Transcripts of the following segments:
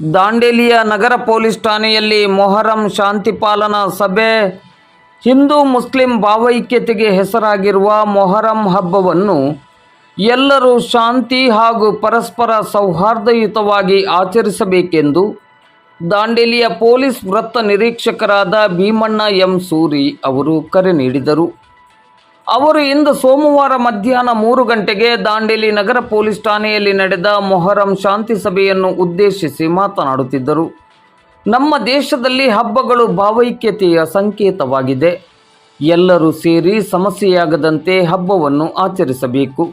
ದಾಂಡೇಲಿಯ ನಗರ police ಠಾಣೆಯಲ್ಲಿ ಮೊಹರಂ ಶಾಂತಿ ಪಾಲನಾ ಸಭೆ. Hindu Muslim ಭಾವೈಕ್ಯತೆಗೆ ಹೆಸರಾಗಿರುವ ಮೊಹರಂ ಹಬ್ಬವನ್ನು ಎಲ್ಲರೂ ಶಾಂತಿ ಹಾಗೂ ಪರಸ್ಪರ ಸೌಹಾರ್ದಯುತವಾಗಿ ಆಚರಿಸಬೇಕೆಂದು ದಾಂಡೇಲಿಯ ಪೊಲೀಸ್ ವೃತ್ತ ನಿರೀಕ್ಷಕರಾದ ಭೀಮಣ್ಣ ಎಂ ಸೂರಿ ಅವರು ಕರೆ ನೀಡಿದರು. ಅವರು ಇಂದು ಸೋಮವಾರ ಮಧ್ಯಾಹ್ನ ಮೂರು ಗಂಟೆಗೆ ದಾಂಡೇಲಿ ನಗರ ಪೊಲೀಸ್ ಠಾಣೆಯಲ್ಲಿ ನಡೆದ ಮೊಹರಂ ಶಾಂತಿ ಸಭೆಯನ್ನು ಉದ್ದೇಶಿಸಿ ಮಾತನಾಡುತ್ತಿದ್ದರು. ನಮ್ಮ ದೇಶದಲ್ಲಿ ಹಬ್ಬಗಳು ಭಾವೈಕ್ಯತೆಯ ಸಂಕೇತವಾಗಿದೆ. ಎಲ್ಲರೂ ಸೇರಿ ಸಮಸ್ಯೆಯಾಗದಂತೆ ಹಬ್ಬವನ್ನು ಆಚರಿಸಬೇಕು.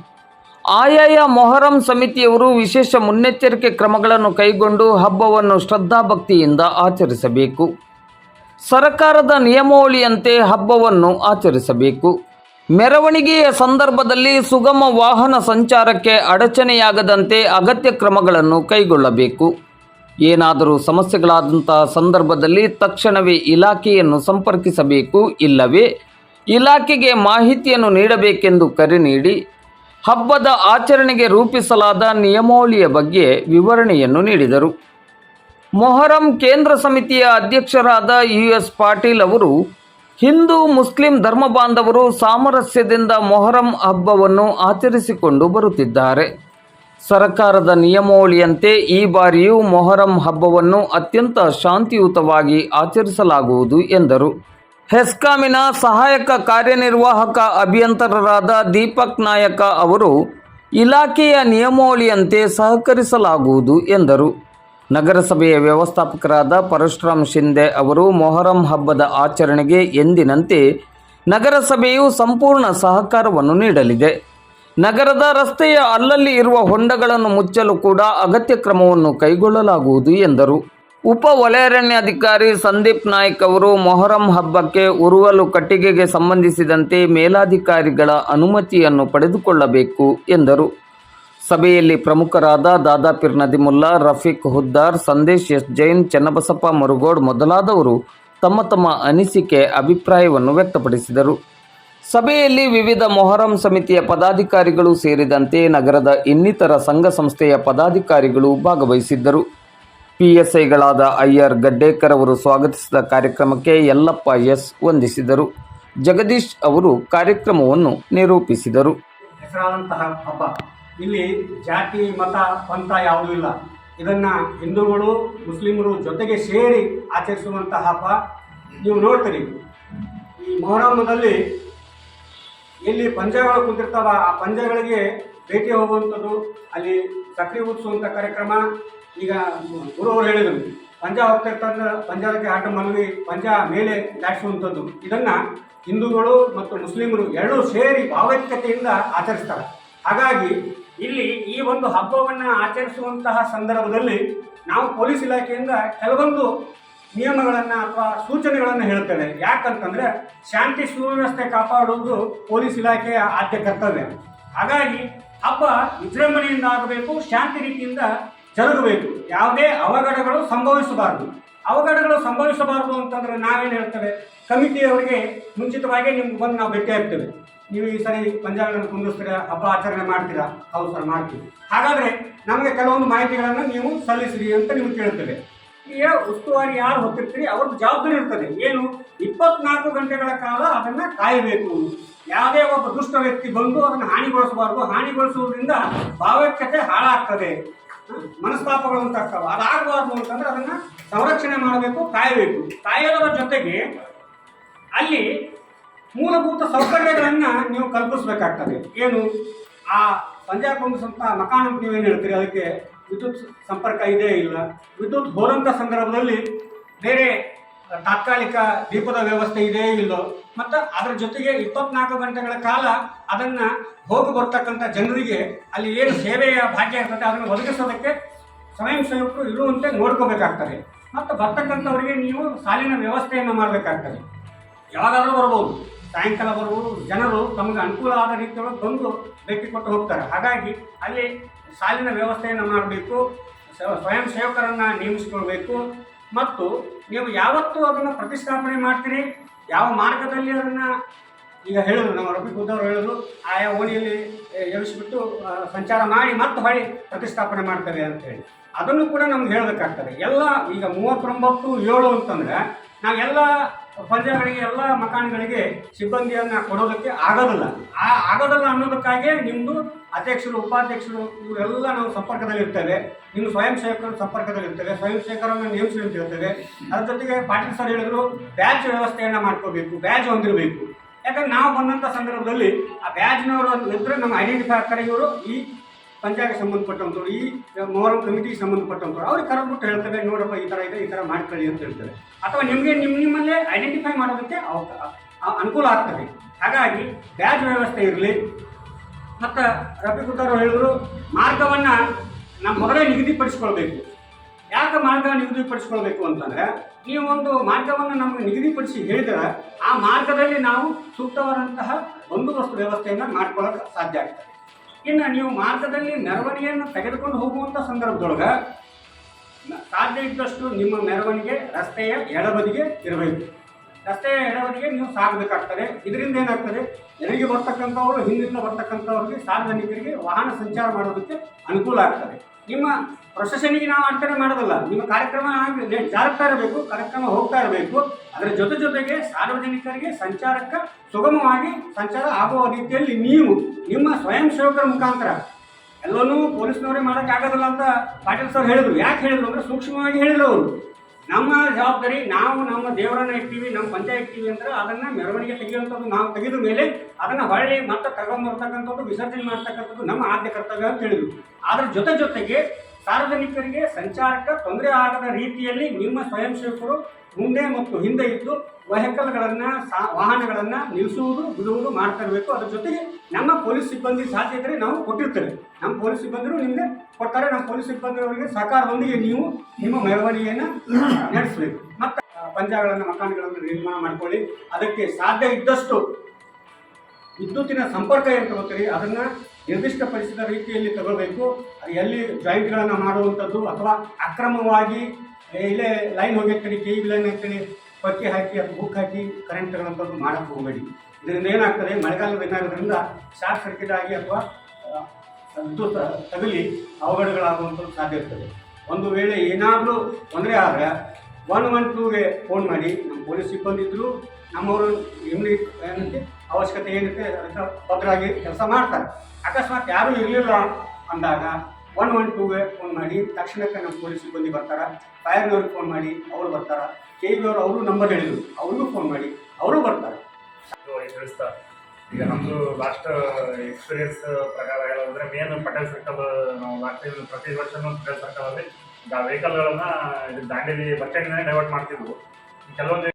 ಆಯಾಯ ಮೊಹರಂ ಸಮಿತಿಯವರು ವಿಶೇಷ ಮುನ್ನೆಚ್ಚರಿಕೆ ಕ್ರಮಗಳನ್ನು ಕೈಗೊಂಡು ಹಬ್ಬವನ್ನು ಶ್ರದ್ಧಾಭಕ್ತಿಯಿಂದ ಆಚರಿಸಬೇಕು. ಸರ್ಕಾರದ ನಿಯಮಾವಳಿಯಂತೆ ಹಬ್ಬವನ್ನು ಆಚರಿಸಬೇಕು. ಮೆರವಣಿಗೆಯ ಸಂದರ್ಭದಲ್ಲಿ ಸುಗಮ ವಾಹನ ಸಂಚಾರಕ್ಕೆ ಅಡಚಣೆಯಾಗದಂತೆ ಅಗತ್ಯ ಕ್ರಮಗಳನ್ನು ಕೈಗೊಳ್ಳಬೇಕು. ಏನಾದರೂ ಸಮಸ್ಯೆಗಳಾದಂತಹ ಸಂದರ್ಭದಲ್ಲಿ ತಕ್ಷಣವೇ ಇಲಾಖೆಯನ್ನು ಸಂಪರ್ಕಿಸಬೇಕು ಇಲ್ಲವೇ? ಇಲಾಖೆಗೆ ಮಾಹಿತಿಯನ್ನು ನೀಡಬೇಕೆಂದು ಕರೆ ನೀಡಿ, ಹಬ್ಬದ ಆಚರಣೆಗೆ ರೂಪಿಸಲಾದ ನಿಯಮಾವಳಿಯ ಬಗ್ಗೆ ವಿವರಣೆಯನ್ನು ನೀಡಿದರು. ಮೊಹರಂ ಕೇಂದ್ರ ಸಮಿತಿಯ ಅಧ್ಯಕ್ಷರಾದ ಯು ಎಸ್ ಪಾಟೀಲ್ ಅವರು ಹಿಂದೂ ಮುಸ್ಲಿಂ ಧರ್ಮ ಬಾಂಧವರು ಸಾಮರಸ್ಯದಿಂದ ಮೊಹರಂ ಹಬ್ಬವನ್ನು ಆಚರಿಸಿಕೊಂಡು ಬರುತ್ತಿದ್ದಾರೆ. ಸರ್ಕಾರದ ನಿಯಮಾವಳಿಯಂತೆ ಈ ಬಾರಿಯೂ ಮೊಹರಂ ಹಬ್ಬವನ್ನು ಅತ್ಯಂತ ಶಾಂತಿಯುತವಾಗಿ ಆಚರಿಸಲಾಗುವುದು ಎಂದರು. ಹೆಸ್ಕಾಮಿನ ಸಹಾಯಕ ಕಾರ್ಯನಿರ್ವಾಹಕ ಅಭಿಯಂತರರಾದ ದೀಪಕ್ ನಾಯಕ ಅವರು ಇಲಾಖೆಯ ನಿಯಮಾವಳಿಯಂತೆ ಸಹಕರಿಸಲಾಗುವುದು ಎಂದರು. ನಗರಸಭೆಯ ವ್ಯವಸ್ಥಾಪಕರಾದ ಪರಶುರಾಮ್ ಶಿಂದೆ ಅವರು ಮೊಹರಂ ಹಬ್ಬದ ಆಚರಣೆಗೆ ಎಂದಿನಂತೆ ನಗರಸಭೆಯು ಸಂಪೂರ್ಣ ಸಹಕಾರವನ್ನು ನೀಡಲಿದೆ. ನಗರದ ರಸ್ತೆಯ ಅಲ್ಲಲ್ಲಿ ಇರುವ ಹೊಂಡಗಳನ್ನು ಮುಚ್ಚಲು ಕೂಡ ಅಗತ್ಯ ಕ್ರಮವನ್ನು ಕೈಗೊಳ್ಳಲಾಗುವುದು ಎಂದರು. ಉಪ ವಲಯಾರಣ್ಯಾಧಿಕಾರಿ ಸಂದೀಪ್ ನಾಯ್ಕ್ ಅವರು ಮೊಹರಂ ಹಬ್ಬಕ್ಕೆ ಉರುವಲು ಕಟ್ಟಿಗೆಗೆ ಸಂಬಂಧಿಸಿದಂತೆ ಮೇಲಾಧಿಕಾರಿಗಳ ಅನುಮತಿಯನ್ನು ಪಡೆದುಕೊಳ್ಳಬೇಕು ಎಂದರು. ಸಭೆಯಲ್ಲಿ ಪ್ರಮುಖರಾದ ದಾದಾಪೀರ್ ನದಿಮುಲ್ಲಾ, ರಫೀಕ್ ಹುದ್ದಾರ್, ಸಂದೇಶ್ ಎಸ್ ಜೈನ್, ಚನ್ನಬಸಪ್ಪ ಮರುಗೋಡ್ ಮೊದಲಾದವರು ತಮ್ಮ ತಮ್ಮ ಅನಿಸಿಕೆ, ಅಭಿಪ್ರಾಯವನ್ನು ವ್ಯಕ್ತಪಡಿಸಿದರು. ಸಭೆಯಲ್ಲಿ ವಿವಿಧ ಮೊಹರಂ ಸಮಿತಿಯ ಪದಾಧಿಕಾರಿಗಳು ಸೇರಿದಂತೆ ನಗರದ ಇನ್ನಿತರ ಸಂಘ ಸಂಸ್ಥೆಯ ಪದಾಧಿಕಾರಿಗಳು ಭಾಗವಹಿಸಿದ್ದರು. ಪಿಎಸ್ಐಗಳಾದ ಐಆರ್ ಗಡ್ಡೇಕರ್ ಅವರು ಸ್ವಾಗತಿಸಿದ ಕಾರ್ಯಕ್ರಮಕ್ಕೆ ಯಲ್ಲಪ್ಪ ಎಸ್ ವಂದಿಸಿದರು. ಜಗದೀಶ್ ಅವರು ಕಾರ್ಯಕ್ರಮವನ್ನು ನಿರೂಪಿಸಿದರು. ಹೆಸರಾದಂತಹ ಹಬ್ಬ ಇಲ್ಲಿ ಜಾತಿ, ಮತ, ಪಂಥ ಯಾವುದೂ ಇಲ್ಲ. ಇದನ್ನು ಹಿಂದೂಗಳು, ಮುಸ್ಲಿಮರು ಜೊತೆಗೆ ಸೇರಿ ಆಚರಿಸುವಂತಹ ಹಬ್ಬ ನೀವು ನೋಡ್ತೀರಿ. ಈ ಮೊಹರಮ್ಮದಲ್ಲಿ ಎಲ್ಲಿ ಪಂಜಗಳು ಕುಂತಿರ್ತಾವ. ಆ ಪಂಜಗಳಿಗೆ ಭೇಟಿ ಹೋಗುವಂಥದ್ದು, ಅಲ್ಲಿ ಸಕ್ರಿ ಉತ್ಸುವಂಥ ಕಾರ್ಯಕ್ರಮ. ಈಗ ಗುರು ಅವರು ಹೇಳಿದರು, ಪಂಜ ಹೋಗ್ತಿರ್ತಂದ್ರೆ ಪಂಜಾಬಕ್ಕೆ ಆಟ ಮಲಗಿ ಪಂಜ ಮೇಲೆ ದಾಟಿಸುವಂಥದ್ದು. ಇದನ್ನು ಹಿಂದೂಗಳು ಮತ್ತು ಮುಸ್ಲಿಮರು ಎರಡೂ ಸೇರಿ ಭಾವೈಕ್ಯತೆಯಿಂದ ಆಚರಿಸ್ತಾರೆ. ಹಾಗಾಗಿ ಇಲ್ಲಿ ಈ ಒಂದು ಹಬ್ಬವನ್ನು ಆಚರಿಸುವಂತಹ ಸಂದರ್ಭದಲ್ಲಿ ನಾವು ಪೊಲೀಸ್ ಇಲಾಖೆಯಿಂದ ಕೆಲವೊಂದು ನಿಯಮಗಳನ್ನು ಅಥವಾ ಸೂಚನೆಗಳನ್ನು ಹೇಳ್ತೇವೆ ಯಾಕಂತಂದ್ರೆ ಶಾಂತಿ ಸುವ್ಯವಸ್ಥೆ ಕಾಪಾಡುವುದು ಪೊಲೀಸ್ ಇಲಾಖೆಯ ಆದ್ಯ ಕರ್ತವ್ಯ. ಹಾಗಾಗಿ ಹಬ್ಬ ವಿಜೃಂಭಣೆಯಿಂದ ಆಗಬೇಕು ಶಾಂತಿ ರೀತಿಯಿಂದ ಜರುಗಬೇಕು. ಯಾವುದೇ ಅವಘಡಗಳು ಸಂಭವಿಸಬಾರದು. ಅವಘಡಗಳು ಸಂಭವಿಸಬಾರದು ಅಂತಂದ್ರೆ ನಾವೇನು ಹೇಳ್ತೇವೆ? ಕಮಿಟಿಯವರಿಗೆ ಮುಂಚಿತವಾಗಿ ನಿಮ್ಗೆ ಬಂದು ನಾವು ಭೇಟಿ ಆಗ್ತೇವೆ. ನೀವು ಈ ಸರಿ ಪಂಜಾಬಗಳನ್ನು ಕುಂದಿಸ್ತೀರಾ, ಹಬ್ಬ ಆಚರಣೆ ಮಾಡ್ತೀರಾ? ಹೌದು ಸರ್, ಮಾಡ್ತೀವಿ. ಹಾಗಾದರೆ ನಮಗೆ ಕೆಲವೊಂದು ಮಾಹಿತಿಗಳನ್ನು ನೀವು ಸಲ್ಲಿಸಿರಿ ಅಂತ ನೀವು ಕೇಳ್ತೇವೆ ಈಗ ಉಸ್ತುವಾರಿ ಯಾರು ಹೊತ್ತಿರ್ತೀರಿ, ಅವ್ರದ್ದು ಜವಾಬ್ದಾರಿ ಇರ್ತದೆ. ಏನು? ಇಪ್ಪತ್ನಾಲ್ಕು ಗಂಟೆಗಳ ಕಾಲ ಅದನ್ನು ಕಾಯಬೇಕು. ಯಾವುದೇ ಒಬ್ಬ ದುಷ್ಟ ವ್ಯಕ್ತಿ ಬಂದು ಅದನ್ನು ಹಾನಿಗೊಳಿಸಬಾರ್ದು. ಹಾನಿಗೊಳಿಸುವುದರಿಂದ ಭಾವೈಕ್ಯತೆ ಹಾಳಾಗ್ತದೆ? ಮನಸ್ತಾಪಗಳು ಉಂಟಾಗ್ತವೆ ಅದಾಗಬಾರ್ದು ಅಂತಂದ್ರೆ ಅದನ್ನು ಸಂರಕ್ಷಣೆ ಮಾಡಬೇಕು, ಕಾಯಬೇಕು. ಕಾಯೋದರ ಜೊತೆಗೆ ಅಲ್ಲಿ ಮೂಲಭೂತ ಸೌಕರ್ಯಗಳನ್ನು ನೀವು ಕಲ್ಪಿಸಬೇಕಾಗ್ತದೆ. ಏನು? ಆ ಪಂಜಾಬ್ ಅಂತ ಮಕಾನ ನೀವೇನು ಹೇಳ್ತೀರಿ? ಅದಕ್ಕೆ ವಿದ್ಯುತ್ ಸಂಪರ್ಕ ಇದೇ ಇಲ್ಲ. ವಿದ್ಯುತ್ ಹೋದಂಥ ಸಂದರ್ಭದಲ್ಲಿ ಬೇರೆ ತಾತ್ಕಾಲಿಕ ದೀಪದ ವ್ಯವಸ್ಥೆ ಇದೆಯೇ ಇಲ್ಲೋ. ಮತ್ತು ಅದರ ಜೊತೆಗೆ ಇಪ್ಪತ್ನಾಲ್ಕು ಗಂಟೆಗಳ ಕಾಲ ಅದನ್ನು ಹೋಗಿ ಬರ್ತಕ್ಕಂಥ ಜನರಿಗೆ ಅಲ್ಲಿ ಏನು ಸೇವೆಯ ಭಾಗ್ಯ ಇರ್ತದೆ, ಅದನ್ನು ಒದಗಿಸೋದಕ್ಕೆ ಸ್ವಯಂ ಸೇವಕರು ಇರುವಂತೆ ನೋಡ್ಕೋಬೇಕಾಗ್ತದೆ. ಮತ್ತು ಬರ್ತಕ್ಕಂಥವರಿಗೆ ನೀವು ಸಾಲಿನ ವ್ಯವಸ್ಥೆಯನ್ನು ಮಾಡಬೇಕಾಗ್ತದೆ. ಯಾವಾಗಾದರೂ ಬರ್ಬೋದು. ಸಾಯಂಕಾಲ ಬರ್ಬೋದು ಜನರು ತಮಗೆ ಅನುಕೂಲ ಆದ ರೀತಿಯೊಳಗೆ ಬಂದು ಭೇಟಿ ಕೊಟ್ಟು ಹೋಗ್ತಾರೆ. ಹಾಗಾಗಿ ಅಲ್ಲಿ ಸಾಲಿನ ವ್ಯವಸ್ಥೆಯನ್ನು ಮಾಡಬೇಕು ಸ್ವಯಂ ಸೇವಕರನ್ನು ನೇಮಿಸಿಕೊಳ್ಬೇಕು. ಮತ್ತು ನೀವು ಯಾವತ್ತು ಅದನ್ನು ಪ್ರತಿಷ್ಠಾಪನೆ ಮಾಡ್ತೀರಿ, ಯಾವ ಮಾರ್ಗದಲ್ಲಿ ಅದನ್ನು ಈಗ ಹೇಳಿದ್ರು, ನಮ್ಮ ರವಿ ಕುದ್ದವರು ಹೇಳಿದ್ರು, ಆಯಾ ಓಣಿಯಲ್ಲಿ ಎಳಿಸ್ಬಿಟ್ಟು ಸಂಚಾರ ಮಾಡಿ ಮತ್ತೆ ಹೊಳಿ ಪ್ರತಿಷ್ಠಾಪನೆ ಮಾಡ್ತಾರೆ ಅಂತ ಹೇಳಿ ಅದನ್ನು ಕೂಡ ನಮ್ಗೆ ಹೇಳಬೇಕಾಗ್ತದೆ. ಎಲ್ಲ ಈಗ ಮೂವತ್ತೊಂಬತ್ತು ಏಳು ಅಂತಂದ್ರೆ ನಾವೆಲ್ಲ ಪಂದ್ಯಗಳಿಗೆ ಎಲ್ಲ ಮಕಾನ್ಗಳಿಗೆ ಸಿಬ್ಬಂದಿಯನ್ನ ಕೊಡೋದಕ್ಕೆ ಆಗೋದಿಲ್ಲ. ಆ ಆಗೋದಿಲ್ಲ ಅನ್ನೋದಕ್ಕಾಗಿ ನಿಮ್ಮದು ಅಧ್ಯಕ್ಷರು, ಉಪಾಧ್ಯಕ್ಷರು ಇವರೆಲ್ಲ ನಾವು ಸಂಪರ್ಕದಲ್ಲಿ ಇರ್ತೇವೆ. ನಿಮ್ಮ ಸ್ವಯಂ ಸೇವಕರು ಸಂಪರ್ಕದಲ್ಲಿ ಇರ್ತೇವೆ. ಸ್ವಯಂ ಸೇವಕರನ್ನು ನೇಮಿಸಿ ಅಂತ ಹೇಳ್ತೇವೆ. ಅದ್ರ ಜೊತೆಗೆ ಪಾಟೀಲ್ ಸರ್ ಹೇಳಿದ್ರು ಬ್ಯಾಚ್ ವ್ಯವಸ್ಥೆಯನ್ನು ಮಾಡ್ಕೋಬೇಕು ಬ್ಯಾಚ್ ಹೊಂದಿರಬೇಕು. ಯಾಕಂದ್ರೆ ನಾವು ಬಂದಂಥ ಸಂದರ್ಭದಲ್ಲಿ ಆ ಬ್ಯಾಚ್ನವರು ಇದ್ದರೆ ನಮ್ಮ ಐಡೆಂಟಿಫೈ ಆಗ್ತಾರೆ ಇವರು. ಈ ಪಂಚಾಯತ್ ಸಂಬಂಧಪಟ್ಟಂಥವ್ರು, ಈ ಮೊಹರಂ ಕಮಿಟಿಗೆ ಸಂಬಂಧಪಟ್ಟಂಥವ್ರು, ಅವ್ರಿಗೆ ಕರೆದ್ಬಿಟ್ಟು ಹೇಳ್ತಾರೆ, ನೋಡಪ್ಪ ಈ ಥರ ಇದೆ, ಈ ಥರ ಮಾಡ್ಕೊಳ್ಳಿ ಅಂತ ಹೇಳ್ತಾರೆ. ಅಥವಾ ನಿಮಗೆ ನಿಮ್ಮ ನಿಮ್ಮಲ್ಲೇ ಐಡೆಂಟಿಫೈ ಮಾಡೋದಕ್ಕೆ ಅನುಕೂಲ ಆಗ್ತದೆ. ಹಾಗಾಗಿ ಬ್ಯಾಜ್ ವ್ಯವಸ್ಥೆ ಇರಲಿ. ಮತ್ತು ರಫಿ ಕುದ್ದಾರ್ ಹೇಳಿದ್ರು, ಮಾರ್ಗವನ್ನು ನಮ್ಮ ಮೊದಲೇ ನಿಗದಿಪಡಿಸ್ಕೊಳ್ಬೇಕು. ಯಾಕೆ ಮಾರ್ಗ ನಿಗದಿಪಡಿಸ್ಕೊಳ್ಬೇಕು ಅಂತಂದರೆ, ನೀವು ಒಂದು ಮಾರ್ಗವನ್ನು ನಮಗೆ ನಿಗದಿಪಡಿಸಿ ಹೇಳಿದರೆ, ಆ ಮಾರ್ಗದಲ್ಲಿ ನಾವು ಸೂಕ್ತವಾದಂತಹ ಬಂದೋಬಸ್ತ್ ವ್ಯವಸ್ಥೆಯನ್ನು ಮಾಡ್ಕೊಳ್ಳೋಕೆ ಸಾಧ್ಯ ಆಗ್ತದೆ. ಇನ್ನು ನೀವು ಮಾರ್ಗದಲ್ಲಿ ಮೆರವಣಿಗೆಯನ್ನು ತೆಗೆದುಕೊಂಡು ಹೋಗುವಂಥ ಸಂದರ್ಭದೊಳಗೆ ಸಾಧ್ಯ ಇದ್ದಷ್ಟು ನಿಮ್ಮ ಮೆರವಣಿಗೆ ರಸ್ತೆಯ ಎಡಬದಿಗೆ ಇರಬೇಕು. ರಸ್ತೆಯ ಎಡವರಿಗೆ ನೀವು ಸಾಗಬೇಕಾಗ್ತದೆ. ಇದರಿಂದ ಏನಾಗ್ತದೆ? ಎಲ್ಲಿಗೆ ಬರ್ತಕ್ಕಂಥವ್ರು ಹಿಂದಿಂದ ಬರ್ತಕ್ಕಂಥವ್ರಿಗೆ ಸಾರ್ವಜನಿಕರಿಗೆ ವಾಹನ ಸಂಚಾರ ಮಾಡೋದಕ್ಕೆ ಅನುಕೂಲ ಆಗ್ತದೆ. ನಿಮ್ಮ ಪ್ರೊಸೆಷನಿಗೆ ನಾವು ಅಡಚಣೆ ಮಾಡೋದಲ್ಲ, ನಿಮ್ಮ ಕಾರ್ಯಕ್ರಮ ಜಾರುತ್ತಾ ಇರಬೇಕು, ಕಾರ್ಯಕ್ರಮ ಹೋಗ್ತಾ ಇರಬೇಕು. ಅದರ ಜೊತೆ ಜೊತೆಗೆ ಸಾರ್ವಜನಿಕರಿಗೆ ಸಂಚಾರಕ್ಕೆ ಸುಗಮವಾಗಿ ಸಂಚಾರ ಆಗುವ ರೀತಿಯಲ್ಲಿ ನೀವು, ನಿಮ್ಮ ಸ್ವಯಂ ಸೇವಕರ ಮುಖಾಂತರ, ಎಲ್ಲವನ್ನೂ ಪೊಲೀಸ್ನವರೇ ಮಾಡೋಕ್ಕಾಗೋದಿಲ್ಲ ಅಂತ ಪಾಟೀಲ್ ಸರ್ ಹೇಳಿದ್ರು. ಯಾಕೆ ಹೇಳಿದ್ರು? ಅಂದ್ರೆ ಸೂಕ್ಷ್ಮವಾಗಿ ಹೇಳಿದ್ರು ಅವರು. ನಮ್ಮ ಜವಾಬ್ದಾರಿ ನಾವು ನಮ್ಮ ದೇವರನ್ನ ಇರ್ತೀವಿ ನಮ್ಮ ಪಂಚಾಯತ್ ಇರ್ತೀವಿ ಅಂದ್ರೆ ಅದನ್ನ ಮೆರವಣಿಗೆ ತೆಗೆಯುವಂಥದ್ದು ನಾವು ತೆಗೆದ ಮೇಲೆ ಅದನ್ನ ಹೊಳ್ಳಿ ಮತ್ತೆ ತಗೊಂಡ್ಬರ್ತಕ್ಕಂಥದ್ದು ವಿಸರ್ಜನೆ ಮಾಡ್ತಕ್ಕಂಥದ್ದು ನಮ್ಮ ಆದ್ಯ ಕರ್ತವ್ಯ ಅಂತ ಹೇಳಿದ್ರು. ಅದ್ರ ಜೊತೆ ಜೊತೆಗೆ ಸಾರ್ವಜನಿಕರಿಗೆ ಸಂಚಾರಕ್ಕೆ ತೊಂದರೆ ಆಗದ ರೀತಿಯಲ್ಲಿ ನಿಮ್ಮ ಸ್ವಯಂ ಸೇವಕರು ಮುಂದೆ ಮತ್ತು ಹಿಂದೆ ಇದ್ದು ವೆಹಿಕಲ್ಗಳನ್ನು, ಸಾ, ವಾಹನಗಳನ್ನು ನಿಲ್ಲಿಸುವುದು ಬಿಡುವುದು ಮಾಡ್ತಾ ಇರಬೇಕು ಅದ್ರ ಜೊತೆಗೆ ನಮ್ಮ ಪೊಲೀಸ್ ಸಿಬ್ಬಂದಿ ಸಾಧ್ಯತೆ ನಾವು ಕೊಟ್ಟಿರ್ತೇವೆ. ನಮ್ಮ ಪೊಲೀಸ್ ಸಿಬ್ಬಂದಿರು ನಿಮಗೆ ಕೊಡ್ತಾರೆ. ನಮ್ಮ ಪೊಲೀಸ್ ಸಿಬ್ಬಂದಿಯವರಿಗೆ ಸಹಕಾರದೊಂದಿಗೆ ನೀವು ನಿಮ್ಮ ಮೆರವಣಿಗೆಯನ್ನು ನಡೆಸಬೇಕು. ಮತ್ತು ಪಂಜಾಗಳನ್ನು ಮಕಾನಗಳನ್ನು ನಿರ್ಮಾಣ ಮಾಡ್ಕೊಳ್ಳಿ. ಅದಕ್ಕೆ ಸಾಧ್ಯ ಇದ್ದಷ್ಟು ವಿದ್ಯುತ್ತಿನ ಸಂಪರ್ಕ ಏನು ತಗೋತೀರಿ ಅದನ್ನು ನಿರ್ದಿಷ್ಟಪಡಿಸಿದ ರೀತಿಯಲ್ಲಿ ತಗೋಬೇಕು. ಎಲ್ಲಿ ಜಾಯಿಂಟ್ಗಳನ್ನು ಮಾಡುವಂಥದ್ದು ಅಥವಾ ಅಕ್ರಮವಾಗಿ ಇಲ್ಲೇ ಲೈನ್ ಹೋಗಿರ್ತೀನಿ ಕೆ ಲೈನ್ ಹಾಕ್ತೀನಿ ಪಕ್ಕಿ ಹಾಕಿ ಅದು ಬುಕ್ ಹಾಕಿ ಕರೆಂಟ್ ತಗೊಳ್ಳೋಂಥದ್ದು ಮಾಡಕ್ಕೆ ಹೋಗಬೇಡಿ. ಇದರಿಂದ ಏನಾಗ್ತದೆ ಮಳೆಗಾಲ ಏನಾಗೋದ್ರಿಂದ ಶಾರ್ಟ್ ಸರ್ಕ್ಯೂಟ್ ಆಗಿ ಅಥವಾ ವಿದ್ಯುತ್ ತಗಲಿ ಅವಘಡಗಳಾಗುವಂಥದ್ದು ಸಾಧ್ಯ ಇರ್ತದೆ. ಒಂದು ವೇಳೆ ಏನಾದರೂ ತೊಂದರೆ ಆದರೆ ಒನ್ ಒನ್ ಟೂಗೆ ಫೋನ್ ಮಾಡಿ, ನಮ್ಮ ಪೊಲೀಸ್ ಸಿಬ್ಬಂದಿ ಇದ್ದರು ನಮ್ಮವರು ಇಮ್ಯುನಿಟ್ ಏನಂತೆ, ಅವಶ್ಯಕತೆ ಏನಿದೆ ಅದಕ್ಕೆ ಭದ್ರಾಗಿ ಕೆಲಸ ಮಾಡ್ತಾರೆ. ಅಕಸ್ಮಾತ್ ಯಾರೂ ಇರಲಿಲ್ಲ ಅಂದಾಗ ಒನ್ ಒನ್ ಟೂಗೆ ಫೋನ್ ಮಾಡಿ, ತಕ್ಷಣಕ್ಕೆ ನಮ್ಮ ಪೊಲೀಸ್ ಸಿಬ್ಬಂದಿ ಬರ್ತಾರೆ, ಫೈರ್ನವ್ರಿಗೆ ಫೋನ್ ಮಾಡಿ, ಅವರು ಬರ್ತಾರೆ. ಕೆ ಅವರು ಅವರು ನಂಬರ್ ಹೇಳಿದರು, ಅವ್ರಿಗೂ ಫೋನ್ ಮಾಡಿ, ಅವರು ಬರ್ತಾರೆ. ಇದು ತಿಳಿಸ್ತಾ, ಈಗ ನಮ್ಮದು ಲಾಸ್ಟ್ ಎಕ್ಸ್ಪೀರಿಯನ್ಸ್ ಪ್ರಕಾರ ಹೇಳೋದಂದ್ರೆ ಮೇನ್ ಪಟೇಲ್ ಸರ್ಕಲ್ ನಾವು ಲಾಸ್ಟ್ ಪ್ರತಿ ವರ್ಷನೂ ಪಟೇಲ್ ಸರ್ಕಲಲ್ಲಿ ವೆಹಿಕಲ್ಗಳನ್ನ ದಾಂಡೇಲಿ ಬಸ್ ಸ್ಟ್ಯಾಂಡ್ನೇ ಡೈವರ್ಟ್ ಮಾಡ್ತಿದ್ವು. ಕೆಲವೊಂದು